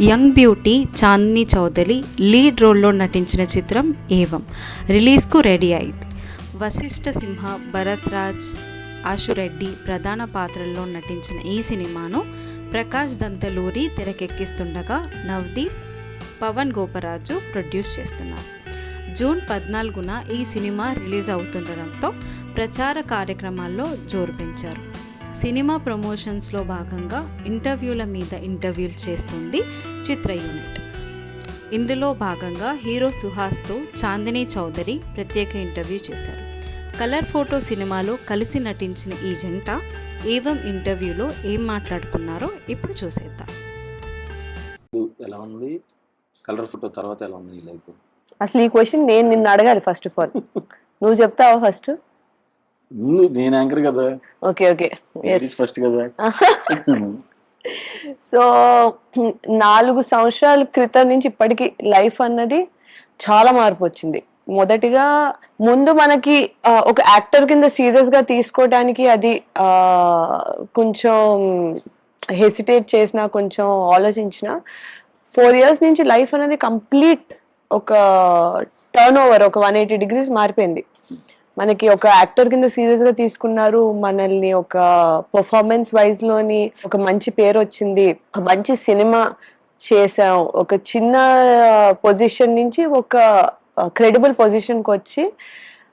Young beauty Chandini Chowdary lead రోల్లో నటించిన చిత్రం ఏవం. రిలీజ్కు రెడీ అయింది. వశిష్ఠ సింహ భరత్ రాజ్ ఆశురెడ్డి ప్రధాన పాత్రల్లో నటించిన ఈ సినిమాను ప్రకాష్ దంతలూరి తెరకెక్కిస్తుండగా నవదీప్ పవన్ గోపరాజు ప్రొడ్యూస్ చేస్తున్నారు. జూన్ పద్నాలుగున ఈ సినిమా రిలీజ్ అవుతుండడంతో ప్రచార కార్యక్రమాల్లో జోరు పెంచారు. సినిమా ప్రమోషన్స్లో భాగంగా ఇంటర్వ్యూల మీద ఇంటర్వ్యూలు చేస్తుంది చిత్ర యూనిట్. ఇందులో భాగంగా హీరో సుహాస్తో చాందిని చౌదరి ప్రత్యేక ఇంటర్వ్యూ చేశారు. కలర్ ఫోటో సినిమాలో కలిసి నటించిన ఈ జంట ఏవం ఇంటర్వ్యూలో ఏం మాట్లాడుకున్నారో ఇప్పుడు చూసేద్దాం. ఎలా ఉంది? కలర్ ఫోటో తర్వాత ఎలా ఉంది లైఫ్? అసలు ఈ క్వశ్చన్ నేను నిన్ను అడగాలి ఫస్ట్ ఆఫ్ ఆల్. నువ్వు చెప్తావా ఫస్ట్? నేను యాంకర్ కదా. Okay okay. ఫస్ట్ కదా. సో నాలుగు సంవత్సరాల క్రితం నుంచి ఇప్పటికి లైఫ్ అన్నది చాలా మార్పు వచ్చింది. మొదటిగా ముందు మనకి ఒక యాక్టర్ కింద సీరియస్గా తీసుకోవడానికి అది కొంచెం హెసిటేట్ చేసిన కొంచెం ఆలోచించిన ఫోర్ ఇయర్స్ నుంచి లైఫ్ అనేది కంప్లీట్ ఒక టర్న్ ఓవర్ ఒక వన్ ఎయిటీ డిగ్రీస్ మారిపోయింది. మనకి ఒక యాక్టర్ కింద సీరియస్గా తీసుకున్నారు మనల్ని ఒక పర్ఫార్మెన్స్ వైజ్లోని ఒక మంచి పేరు వచ్చింది. ఒక మంచి సినిమా చేసాం ఒక చిన్న uh, పొజిషన్ నుంచి ఒక uh, క్రెడిబుల్ పొజిషన్కి వచ్చి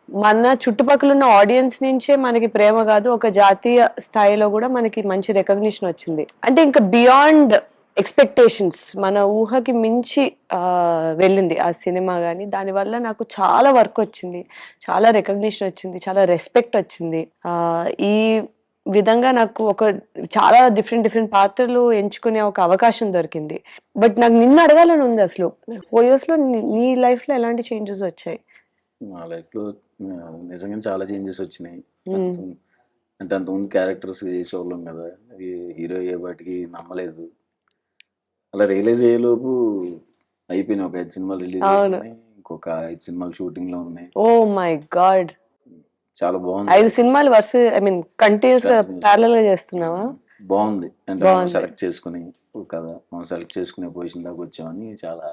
మన చుట్టుపక్కల ఉన్న ఆడియన్స్ నుంచే మనకి ప్రేమ కాదు ఒక జాతీయ స్థాయిలో కూడా మనకి మంచి రికగ్నిషన్ వచ్చింది. అంటే ఇంకా బియాండ్ ఎక్స్పెక్టేషన్స్. మన ఊహకి మించి వెళ్ళింది ఆ సినిమా కానీ దానివల్ల నాకు చాలా వర్క్ వచ్చింది. చాలా రికగ్నిషన్ వచ్చింది. చాలా రెస్పెక్ట్ వచ్చింది. ఈ విధంగా నాకు ఒక చాలా డిఫరెంట్ డిఫరెంట్ పాత్రలు ఎంచుకునే ఒక అవకాశం దొరికింది. బట్ నాకు నిన్ను అడగాలని ఉంది అసలు. ఫోర్ ఇయర్స్లో నీ- నీ లైఫ్లో ఎలాంటి చేంజెస్ వచ్చాయి? నా లైఫ్లో ఆ, నిజంగా చాలా చేంజెస్ వచ్చినాయి. అంటే అంతకుముందు క్యారెక్టర్స్ చేసేవాళ్ళం కదా. హీరో ఏ బాటికి నమ్మలేదు. అలా రియలైజ్ అయ్యేలోపు అయిపోయినాయి. ఒక ఐదు సినిమాలు రిలీజ్ అవును. అయిపోయినాయి. ఇంకొక ఐదు సినిమాలు షూటింగ్లో ఉన్నాయి. Oh my God. చాలా బాగుంది. ఐదు సినిమాలు వరుస ఐ మీన్ కంటిన్యూస్గా Continuous. ప్యారల్గా చేస్తున్నావా? బాగుంది. అంటే బాగుంది. సెలెక్ట్ చేసుకుని ఓ కదా మనం సెలెక్ట్ చేసుకునే పొజిషన్ దాకా వచ్చామని చాలా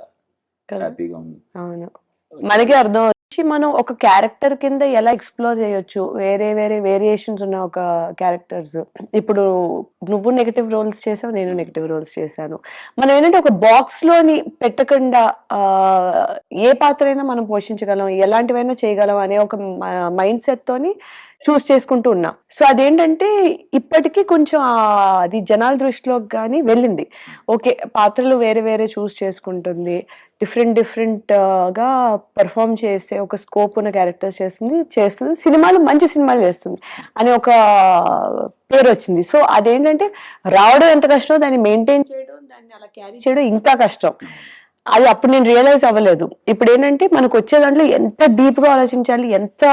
కదా. హ్యాపీగా ఉంది. అవును. మనకి అర్థం నుంచి మనం ఒక క్యారెక్టర్ కింద ఎలా ఎక్స్ప్లోర్ చేయొచ్చు? వేరే వేరే వేరియేషన్స్ ఉన్న ఒక క్యారెక్టర్స్ ఇప్పుడు నువ్వు నెగటివ్ రోల్స్ చేసావు నేను నెగటివ్ రోల్స్ చేశాను. మనం ఏంటంటే ఒక బాక్స్లోని పెట్టకుండా ఏ పాత్ర అయినా మనం పోషించగలం ఎలాంటివైనా చేయగలం అనే ఒక మైండ్ సెట్ తోని చూస్ చేసుకుంటూ ఉన్నాం. సో అదేంటంటే ఇప్పటికీ కొంచెం అది జనాల దృష్టిలోకి కానీ వెళ్ళింది. ఓకే పాత్రలు వేరే వేరే చూస్ చేసుకుంటుంది. డిఫరెంట్ డిఫరెంట్గా పర్ఫామ్ చేసే ఒక స్కోప్ ఉన్న క్యారెక్టర్స్ చేస్తుంది చేస్తుంది. సినిమాలు మంచి సినిమాలు చేస్తుంది అనే ఒక పేరు వచ్చింది. సో అదేంటంటే రావడం ఎంత కష్టం దాన్ని మెయింటైన్ చేయడం దాన్ని అలా క్యారీ చేయడం ఇంకా కష్టం. అది అప్పుడు నేను రియలైజ్ అవ్వలేదు. ఇప్పుడు ఏంటంటే మనకు వచ్చే దాంట్లో ఎంత డీప్గా ఆలోచించాలి ఎంత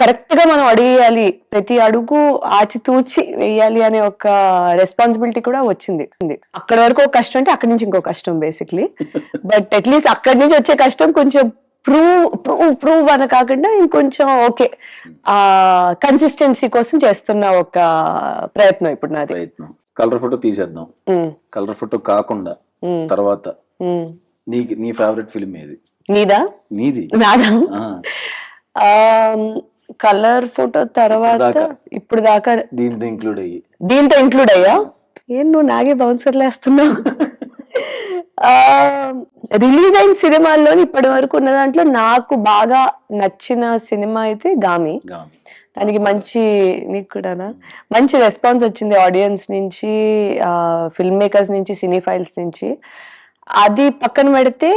కరెక్ట్గా మనం అడిగేయాలి ప్రతి అడుగు ఆచితూచి వేయాలి అనే ఒక రెస్పాన్సిబిలిటీ కూడా వచ్చింది. అక్కడ వరకు ఒక కష్టం అంటే అక్కడి నుంచి ఇంకో కష్టం బేసిక్లీ బట్ అట్లీస్ట్ అక్కడి నుంచి వచ్చే కష్టం కొంచెం ప్రూవ్ ప్రూవ్ ప్రూవ్ అని కాకుండా ఇంకొంచెం ఓకే ఆ కన్సిస్టెన్సీ కోసం చేస్తున్న ఒక ప్రయత్నం ఇప్పుడు నాది. ప్రయత్నం. కలర్ ఫోటో తీసేద్దాం. కలర్ ఫోటో కాకుండా తర్వాత నీకు నీ ఫేవరెట్ ఫిల్మ్ ఏది? నీదా? నీది. నాదా? కలర్ ఫోటో తర్వాత. ఇప్పుడు దాకా దీంతో ఇంక్లూడ్ అయ్యి. దీంతో ఇంక్లూడ్ అయ్యా? ఏం నువ్వు నాగే బౌన్సర్లు వేస్తున్నావు రిలీజ్ అయిన సినిమాల్లోని ఇప్పటి వరకు ఉన్న దాంట్లో నాకు బాగా నచ్చిన సినిమా అయితే గామి. గామి. దానికి మంచి నీకు కూడానా? మంచి రెస్పాన్స్ వచ్చింది ఆడియన్స్ నుంచి ఫిల్మ్ మేకర్స్ నుంచి సినీ ఫైల్స్ నుంచి. అది పక్కన పెడితే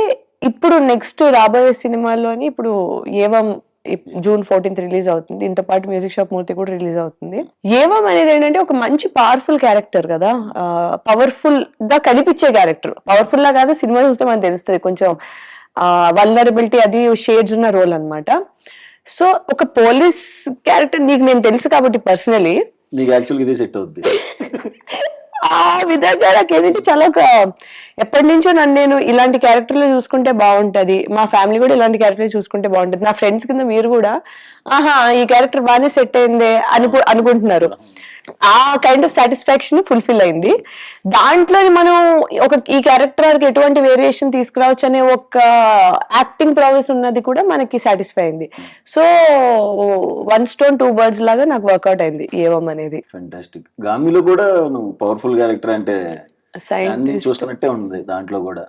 ఇప్పుడు నెక్స్ట్ రాబోయే సినిమాలోని ఇప్పుడు ఏవం జూన్ ఫోర్టీన్త్ రిలీజ్ అవుతుంది. ఇంత పాటు మ్యూజిక్ షాప్ మూర్తి కూడా రిలీజ్ అవుతుంది. ఏవం అనేది ఏంటంటే ఒక మంచి పవర్ఫుల్ క్యారెక్టర్ కదా. పవర్ఫుల్గా కనిపించే క్యారెక్టర్ పవర్ఫుల్ లా కాదు సినిమా చూస్తే మనకు తెలుస్తుంది. కొంచెం వల్నరబిలిటీ అది షేడ్స్ ఉన్న రోల్ అన్నమాట. సో ఒక పోలీస్ క్యారెక్టర్ నీకు నేను తెలుసు కాబట్టి పర్సనలీ నీకు యాక్చువల్గా ఇదే సెట్ అవుద్ది. ఆ విధంగా నాకు ఏంటంటే చాలా ఒక ఎప్పటి నుంచో నన్ను నేను ఇలాంటి క్యారెక్టర్లు చూసుకుంటే బాగుంటది. మా ఫ్యామిలీ కూడా ఇలాంటి క్యారెక్టర్లు చూసుకుంటే బాగుంటది. నా ఫ్రెండ్స్ కింద మీరు కూడా ఆహా ఈ క్యారెక్టర్ బాగానే సెట్ అయిందే అనుకు అనుకుంటున్నారు. ఆ కైండ్ ఆఫ్ సాటిస్ఫాక్షన్ ఫుల్ఫిల్ అయింది. దాంట్లో మనం ఒక ఈ క్యారెక్టర్ ఎటువంటి వేరియేషన్ తీసుకురావచ్చు అనే ఒక యాక్టింగ్ ప్రాసెస్ ఉన్నది కూడా మనకి సాటిస్ఫై అయింది. So one stone two birds లాగా నాకు వర్కౌట్ అయింది ఏవం అనేది. ఫెంటాస్టిక్ గామిలో కూడా నువ్వు పవర్ఫుల్ క్యారెక్టర్ అంటే చూస్తున్నట్టే ఉంది దాంట్లో కూడా.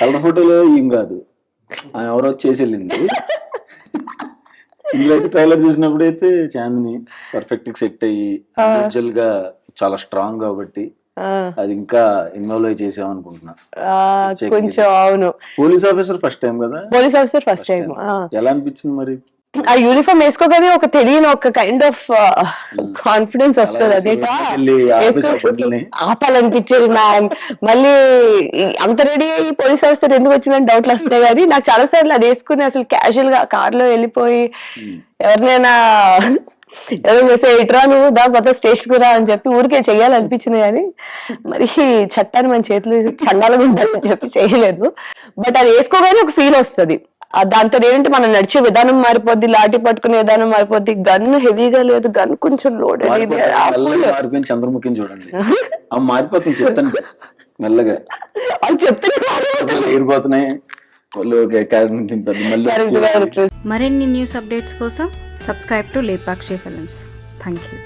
కలర్ ఫోటోలో ఏం కాదు. ఎవరో వచ్చేసి వెళ్ళింది. ఇందులో అయితే ట్రైలర్ చూసినప్పుడు అయితే చాందిని పర్ఫెక్ట్ సెట్ అయ్యి ఇండివిజువల్గా చాలా స్ట్రాంగ్ కాబట్టి అది ఇంకా ఇన్వాల్వ్ అయి చేసాం అనుకుంటున్నా. కొంచెం అవును. పోలీస్ ఆఫీసర్ ఫస్ట్ టైం కదా? పోలీస్ ఆఫీసర్ ఫస్ట్ టైం ఎలా అనిపించింది మరి? ఆ యూనిఫామ్ వేసుకోగానే ఒక తెలియని ఒక కైండ్ ఆఫ్ కాన్ఫిడెన్స్ వస్తుంది అబ్బాయిల్ని. ఆపాలనిపించేది మ్యామ్ మళ్ళీ అంత రెడీ అయ్యి పోలీస్ ఆఫీసర్ ఎందుకు వచ్చిందని డౌట్లు వస్తాయి కానీ నాకు చాలా సార్లు అది వేసుకుని అసలు క్యాజువల్గా కార్లో వెళ్ళిపోయి. ఎవరినైనా ఏదో చేసే ఇట్రా నువ్వు దా మొత్తం స్టేషన్ రా అని చెప్పి ఊరికే చెయ్యాలనిపించింది కానీ మరి చట్టాన్ని మన చేతులు చండాలంగా ఉంటుందని చెప్పి చేయలేదు బట్ అది వేసుకోగానే ఒక ఫీల్ వస్తుంది. దాంతో ఏంటంటే మనం నడిచే విధానం మారిపోద్ది లాఠీ పట్టుకునే విధానం మారిపోద్ది. గన్ హెవీగా లేదు గన్ కొంచెం లోడ్ మారిపోయిన చంద్రముఖిని చూడండి. ఆ మారిపోతుంది చెప్తాను మెల్లగా. వాళ్ళు మరిన్ని న్యూస్ అప్డేట్స్ కోసం subscribe to Lepakshi films. Thank you